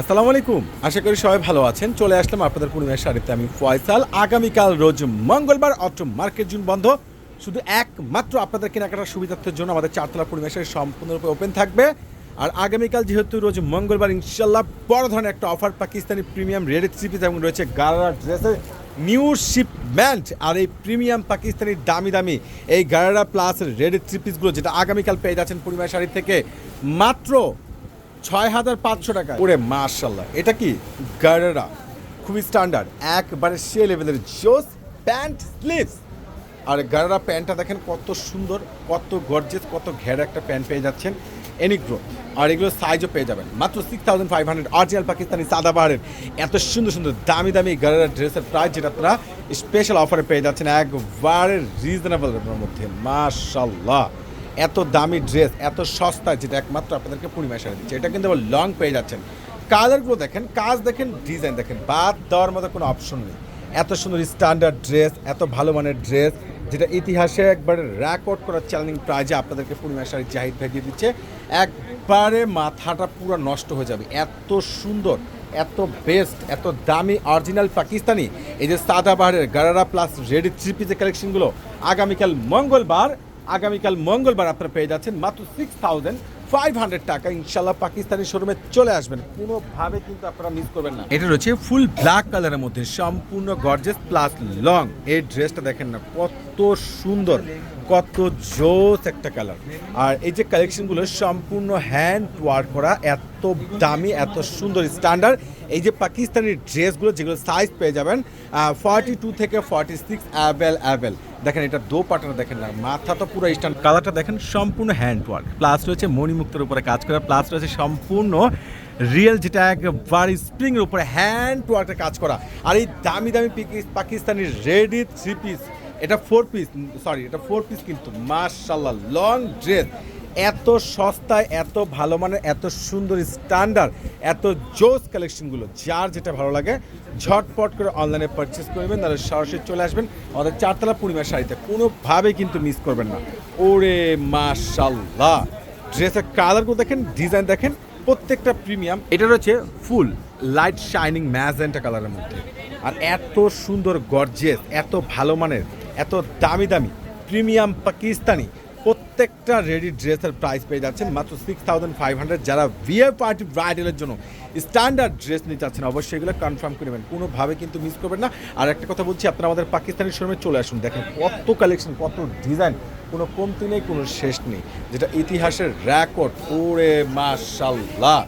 আসসালামু আলাইকুম। আশা করি সবাই ভালো আছেন। চলে আসলাম আপনাদের পূর্ণিমার শাড়িতে। আমি ফয়সাল। আগামীকাল রোজ মঙ্গলবার অত্র মার্কেট জুন বন্ধ। শুধু একমাত্র আপনাদের কেনাকাটার সুবিধার্থের জন্য আমাদের চারতলা পূর্ণিমা শাড়ি সম্পূর্ণরূপে ওপেন থাকবে। আর আগামীকাল যেহেতু রোজ মঙ্গলবার ইনশাল্লাহ বড় ধরনের একটা offer Pakistani premium red three piece এবং রয়েছে গারা ড্রেসের নিউ শিপমেন্ট আর এই প্রিমিয়াম পাকিস্তানি দামি দামি এই গারারা প্লাস রেড থ্রি পিসগুলো যেটা আগামীকাল পেয়ে যাচ্ছেন পূর্ণিমা শাড়ি থেকে। মাত্র ছয় হাজার পাঁচশো টাকা ওরে মার্শাল্লাহ এটা কি? গারেরা। খুবই স্ট্যান্ডার্ড একবারে সে লেভেলের জোস প্যান্ট স্লিভস আর গারেরা প্যান্টটা দেখেন কত সুন্দর, কত গর্জেস কত ঘেরা একটা প্যান্ট পেয়ে যাচ্ছেন। এনিগ্রো আর এগুলো সাইজও পেয়ে যাবেন। মাত্র six thousand five hundred original Pakistani সাদা বাহারের এত সুন্দর সুন্দর, দামি দামি গারেরা ড্রেসের প্রাইস যেটা আপনারা স্পেশাল অফারে পেয়ে যাচ্ছেন। একবারে রিজনেবল মধ্যে। মার্শাল্লাহ এত দামি ড্রেস, এত সস্তা, যেটা একমাত্র আপনাদেরকে পূর্ণিমায় সারা দিচ্ছে। এটা কিন্তু আবার লং পেয়ে যাচ্ছেন। কালারগুলো দেখেন, কাজ দেখেন ডিজাইন দেখেন, বাদ দেওয়ার মতো কোনো অপশন নেই। এত সুন্দর স্ট্যান্ডার্ড ড্রেস এত ভালো মানের ড্রেস যেটা ইতিহাসে একবারে রেকর্ড করার চ্যালেঞ্জিং প্রাইজে আপনাদেরকে পূর্ণিমা শাড়ি জাহিদ ভেঙে দিচ্ছে। একবারে মাথাটা পুরো নষ্ট হয়ে যাবে। এত সুন্দর, এত বেস্ট এত দামি অরিজিনাল পাকিস্তানি। এই যে সাদাবাহারের গারারা প্লাস রেডি থ্রি পিসের কালেকশনগুলো আগামীকাল মঙ্গলবার আগামীকাল মঙ্গলবার আপনারা পেয়ে যাচ্ছেন মাত্র সিক্স থাউজেন্ড ফাইভ হান্ড্রেড টাকা। ইনশাল্লাহ পাকিস্তানি শোরুমে চলে আসবেন। কোনোভাবে কিন্তু আপনারা মিস করবেন না। এটা রয়েছে ফুল ব্ল্যাক কালারের মধ্যে, সম্পূর্ণ গর্জেস প্লাস লং এই ড্রেসটা দেখেন না, কত সুন্দর। কত জোস একটা কালার। আর এই যে কালেকশনগুলো সম্পূর্ণ হ্যান্ড ওয়ার্ক করা, এত দামি, এত সুন্দর স্ট্যান্ডার্ড এই যে পাকিস্তানি ড্রেসগুলো যেগুলো সাইজ পেয়ে যাবেন ফর্টি টু থেকে ফর্টি সিক্স অ্যাভেল অ্যাভেল দেখেন এটা দো পাটাটা দেখেন না, মাথা তো পুরো স্ট্যান্ড কালারটা দেখেন সম্পূর্ণ হ্যান্ড ওয়ার্ক প্লাস রয়েছে মণিমুক্তের উপরে কাজ করা প্লাস রয়েছে সম্পূর্ণ রিয়েল যেটা একবারে স্প্রিংয়ের উপরে হ্যান্ড ওয়ার্কের কাজ করা। আর এই দামি দামি পাকিস্তানি রেডি থ্রি পিস এটা ফোর পিস সরি এটা ফোর পিস কিন্তু মার্শাল্লাহ লং ড্রেস এত সস্তায় এত ভালো মানের, এত সুন্দর স্ট্যান্ডার্ড এত জোস কালেকশনগুলো যার যেটা ভালো লাগে, ঝটপট করে অনলাইনে পারচেস করবেন তাহলে সরাসরি চলে আসবেন আমাদের চারতলা পূর্ণিমার শাড়িতে। কোনোভাবেই কিন্তু মিস করবেন না। ওরে মাশাল্লাহ ড্রেসের কালারগুলো দেখেন ডিজাইন দেখেন, প্রত্যেকটা প্রিমিয়াম এটা রয়েছে ফুল লাইট শাইনিং ম্যাজেন্টা কালারের মধ্যে। আর এত সুন্দর গর্জেস এত ভালো মানের এত দামি দামি প্রিমিয়াম পাকিস্তানি প্রত্যেকটা রেডি ড্রেসের প্রাইস পেয়ে যাচ্ছেন মাত্র সিক্স থাউজেন্ড ফাইভ হান্ড্রেড যারা বিয়ে পার্টি ব্রাইডালের জন্য স্ট্যান্ডার্ড ড্রেস নিতে চাচ্ছেন, অবশ্যই এগুলো কনফার্ম করে নেবেন। কোনোভাবে কিন্তু মিস করবেন না। আর একটা কথা বলছি, আপনারা আমাদের পাকিস্তানি শোরুমে চলে আসুন। দেখেন কত কালেকশন কত ডিজাইন কোনো কমতি নেই, কোনো শেষ নেই। যেটা ইতিহাসের রেকর্ড ওরে মাশাল্লাহ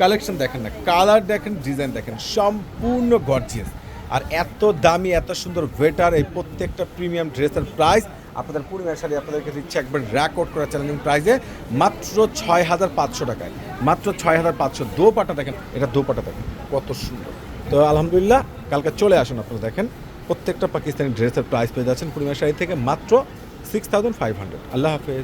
কালেকশন দেখেন না কালার দেখেন ডিজাইন দেখেন, সম্পূর্ণ গর্জিয়াস আর এত দামি, এত সুন্দর ওয়েটার এই প্রত্যেকটা প্রিমিয়াম ড্রেসের প্রাইস আপনাদের পূর্ণিমার শাড়ি আপনাদেরকে দিচ্ছে একবার রেকর্ড করা চ্যালেঞ্জিং প্রাইসে মাত্র ছয় হাজার পাঁচশো টাকায়। মাত্র ছয় হাজার পাঁচশো দোপাটা দেখেন, এটা দোপাটা দেখেন, কত সুন্দর। তো আলহামদুলিল্লাহ, কালকে চলে আসুন আপনারা দেখেন, প্রত্যেকটা পাকিস্তানি ড্রেসের প্রাইস পেয়ে যাচ্ছেন পূর্ণিমার শাড়ি থেকে মাত্র সিক্স থাউজেন্ড ফাইভ হান্ড্রেড আল্লাহ হাফেজ।